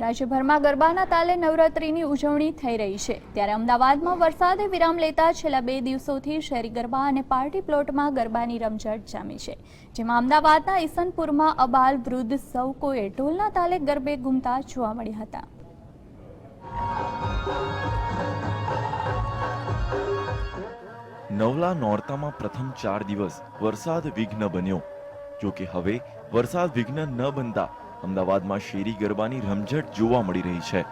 રાજ્યભરમાં ગરબાના તાલે નવરાત્રિની ઉજવણી થઈ રહી છે. ત્યારે અમદાવાદમાં વરસાદે વિરામ લેતા છેલ્લા બે દિવસોથી શહેરી ગરબા અને પાર્ટી પ્લોટમાં ગરબાની રમઝટ જામી છે. જેમાં અમદાવાદના ઈસનપુરમાં અબાલ વૃદ્ધ સૌ કોઈએ ઢોલના તાલે ગરબે ઘૂમતા જોવા મળ્યા હતા. નવલા નોરતામાં પ્રથમ ચાર દિવસ વરસાદ વિઘ્ન બન્યો. જોકે હવે વરસાદ વિઘ્ન ન બનતા અમદાવાદમાં શેરી ગરબાની રમઝટ જોવા મળી રહી છે.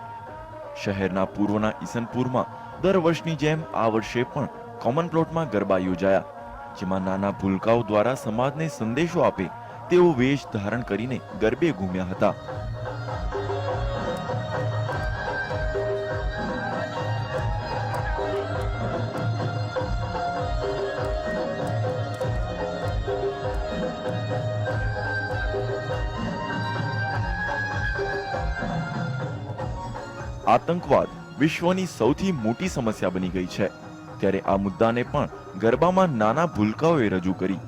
શહેરના પૂર્વના ઈસનપુરમાં દર વર્ષની જેમ આ વર્ષે પણ કોમન પ્લોટમાં ગરબા યોજાયા, જેમાં નાના ભૂલકાઓ દ્વારા સમાજને સંદેશો આપે તેવો વેશ ધારણ કરીને ગરબે ઘૂમ્યા હતા. આતંકવાદ વિશ્વની સૌથી મોટી સમસ્યા બની ગઈ છે. ત્યારે આ મુદ્દાને પણ ગરબામાં નાના ભૂલકાઓએ રજૂ કરી.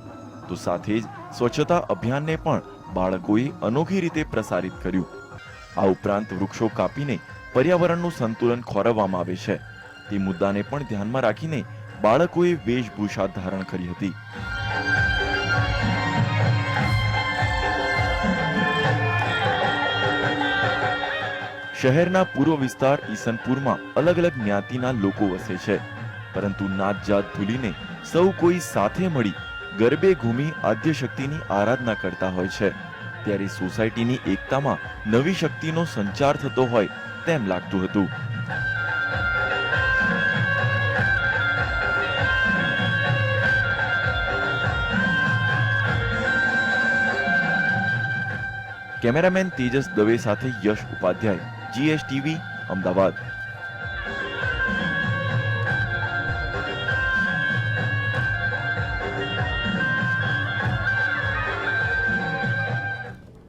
તો સાથે જ સ્વચ્છતા અભિયાનને પણ બાળકોએ અનોખી રીતે પ્રસારિત કર્યું. આ ઉપરાંત વૃક્ષો કાપીને પર્યાવરણનું સંતુલન ખોરવવામાં આવે છે. તે મુદ્દાને પણ ધ્યાનમાં રાખીને બાળકોએ વેશભૂષા ધારણ કરી હતી. શહેરના પૂર્વ વિસ્તાર ઈસનપુરમાં અલગ અલગ જ્ઞાતિના લોકો વસે છે. પરંતુ નાત જાત ભૂલીને સૌ કોઈ સાથે મળી ગરબે ઘૂમી આદ્ય શક્તિની આરાધના કરતા હોય છે. ત્યારે સોસાયટીની એકતામાં નવી શક્તિનો સંચાર થતો હોય તેમ લાગતું હતું. કેમેરામેન તેજસ દવે સાથે યશ ઉપાધ્યાય. જીએસટીવી અમદાવાદ.